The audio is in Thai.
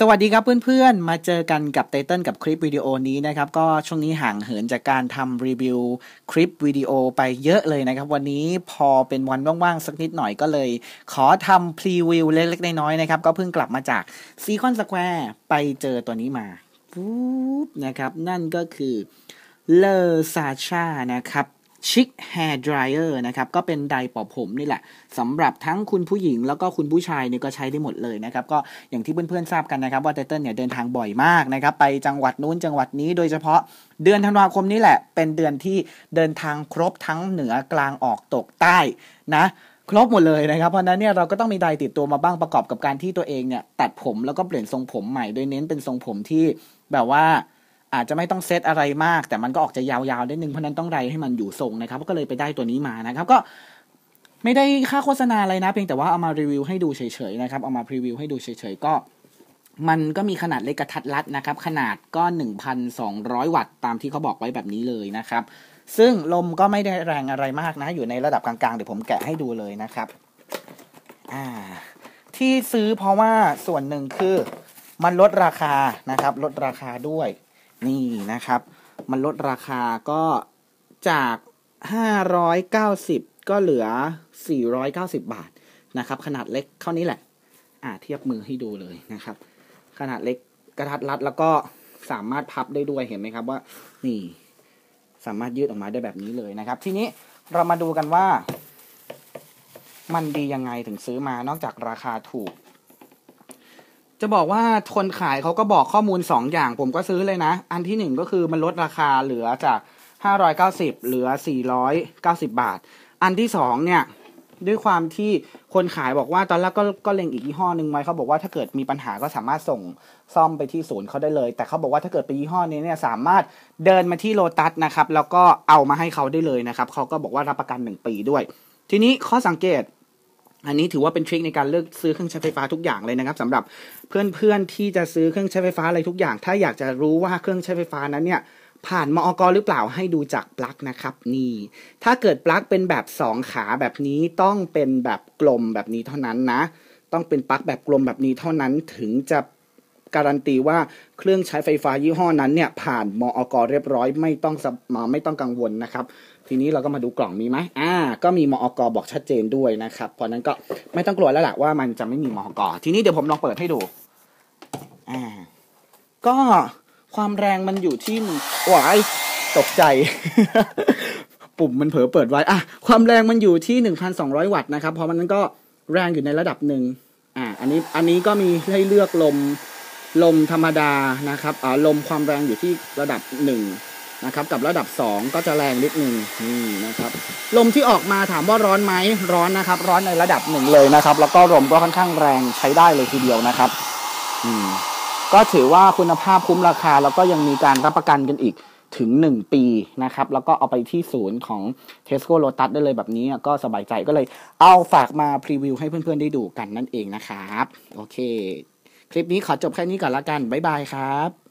สวัสดีครับเพื่อนๆ มาเจอกันกับไตเติ้ลกับคลิปวิดีโอนี้นะครับ ก็ช่วงนี้ห่างเหินจากการทำรีวิวคลิปวิดีโอไปเยอะเลยนะครับ วันนี้พอเป็นวันว่างๆ สักนิดหน่อยก็เลย ขอทำพรีวิวเล็กๆ น้อยๆ นะครับ ก็เพิ่งกลับมาจากซีคอนสแควร์ไปเจอตัวนี้มาปุ๊บนะครับ นั่นก็คือเลอซาชานะครับ ชิคแฮร์ดรายเออร์นะครับก็เป็นไดร์ป่าผมนี่แหละสำหรับทั้งคุณผู้หญิงแล้วก็คุณผู้ชายเนี่ยก็ใช้ได้หมดเลยนะครับก็อย่างที่เพื่อนๆทราบกันนะครับว่าไตเติ้ลเนี่ยเดินทางบ่อยมากนะครับไปจังหวัดนู้นจังหวัดนี้โดยเฉพาะเดือนธันวาคมนี้แหละ เป็นเดือนที่เดินทางครบทั้งเหนือกลางออกตกใต้นะครบหมดเลยนะครับเพราะนั้นเนี่ยเราก็ต้องมีไดร์ติดตัวมาบ้างประกอบกับการที่ตัวเองเนี่ยตัดผมแล้วก็เปลี่ยนทรงผมใหม่โดยเน้นเป็นทรงผมที่แบบว่า อาจจะไม่ต้องเซตอะไรมาก แต่มันก็ออกจะยาวๆได้นึงเพราะนั้นต้องไรให้มันอยู่ทรงนะครับ ก็เลยไปได้ตัวนี้มานะครับ ก็ไม่ได้ค่าโฆษณาอะไรนะ เพียงแต่ว่าเอามารีวิวให้ดูเฉยๆนะครับ เอามาพรีวิวให้ดูเฉยๆก็ มันก็มีขนาดเล็กกระทัดรัดนะครับ ขนาดก็ 1,200 วัตต์ตามที่เขาบอกไว้แบบนี้เลยนะครับ ซึ่งลมก็ไม่ได้แรงอะไรมากนะ อยู่ในระดับกลางๆเดี๋ยวผมแกะให้ดูเลยนะครับอ่าที่ซื้อเพราะว่าส่วนหนึ่งคือมันลดราคานะครับ ลดราคาด้วย นี่นะครับ มันลดราคาก็จาก 590 ก็เหลือ 490 บาทนะครับ ขนาดเล็กเท่านี้แหละ อ่าเทียบมือให้ดูเลยนะครับ ขนาดเล็กกระทัดรัดแล้วก็สามารถพับได้ด้วยเห็นไหมครับว่า นี่ สามารถยืดออกมาได้แบบนี้เลยนะครับ ทีนี้เรามาดูกันว่า มันดียังไงถึงซื้อมานอกจากราคาถูก จะบอกว่าคนขายเขาก็บอกข้อมูลสองอย่างผมก็ซื้อเลยนะ อันที่หนึ่งก็คือมันลดราคาเหลือจาก 590 เหลือ 490 บาท อันที่สองเนี่ย ด้วยความที่คนขายบอกว่าตอนแรกก็ก็เล็งอีกยี่ห้อหนึ่งไว้เขาบอกว่าถ้าเกิดมีปัญหาก็สามารถส่งซ่อมไปที่ศูนย์เขาได้เลย แต่เขาบอกว่าถ้าเกิดเป็นยี่ห้อนี้เนี่ยสามารถเดินมาที่โลตัสนะครับแล้วก็เอามาให้เขาได้เลยนะครับเขาก็บอกว่ารับประกันหนึ่งปีด้วย ทีนี้ข้อสังเกต อันนี้ถือว่าเป็นทริคในการเลือกซื้อเครื่องใช้ไฟฟ้าทุกอย่างเลยนะครับสำหรับเพื่อนๆที่จะซื้อเครื่องใช้ไฟฟ้าอะไรทุกอย่าง ถ้าอยากจะรู้ว่าเครื่องใช้ไฟฟ้านั้นเนี่ยผ่านมอกหรือเปล่าให้ดูจากปลั๊กนะครับนี่ ถ้าเกิดปลั๊กเป็นแบบสองขาแบบนี้ต้องเป็นแบบกลมแบบนี้เท่านั้นนะ ต้องเป็นปลั๊กแบบกลมแบบนี้เท่านั้นถึงจะ การันตีว่าเครื่องใช้ไฟฟ้ายี่ห้อนั้นเนี่ยผ่านมอกเรียบร้อยไม่ต้องมาไม่ต้องกังวลนะครับ ทีนี้เราก็มาดูกล่องมีไหมอ่า ก็มีมอกบอกชัดเจนด้วยนะครับเพราะนั้นก็ไม่ต้องกลัวแล้วล่ะว่ามันจะไม่มีมอกทีนี้เดี๋ยวผมลองเปิดให้ดูอ่าก็ความแรงมันอยู่ที่วายตกใจ ปุ่มมันเผลอเปิดไว้อะความแรงมันอยู่ที่หนึ่งพันสองร้อยวัตต์นะครับเพราะมันก็แรงอยู่ในระดับหนึ่งอ่าอันนี้อันนี้ก็มีให้เลือกลม ลมธรรมดานะครับอ่าลมความแรงอยู่ที่ระดับหนึ่งนะครับกับระดับสองก็จะแรงนิดนึงนี่นะครับ ลมที่ออกมาถามว่าร้อนไหมร้อนนะครับ ร้อนในระดับหนึ่งเลยนะครับ แล้วก็ลมก็ค่อนข้างแรงใช้ได้เลยทีเดียวนะครับอืมก็ถือว่าคุณภาพคุ้มราคาแล้วก็ยังมีการรับประกันกันอีกถึง 1 ปีนะครับ แล้วก็เอาไปที่ศูนย์ของ Tesco Lotus ได้เลยแบบนี้ก็สบายใจก็เลยเอาฝากมาพรีวิวให้เพื่อนๆได้ดูกันนั่นเองนะครับ โอเค คลิปนี้ขอจบแค่นี้ก่อนละกัน บ๊ายบายครับ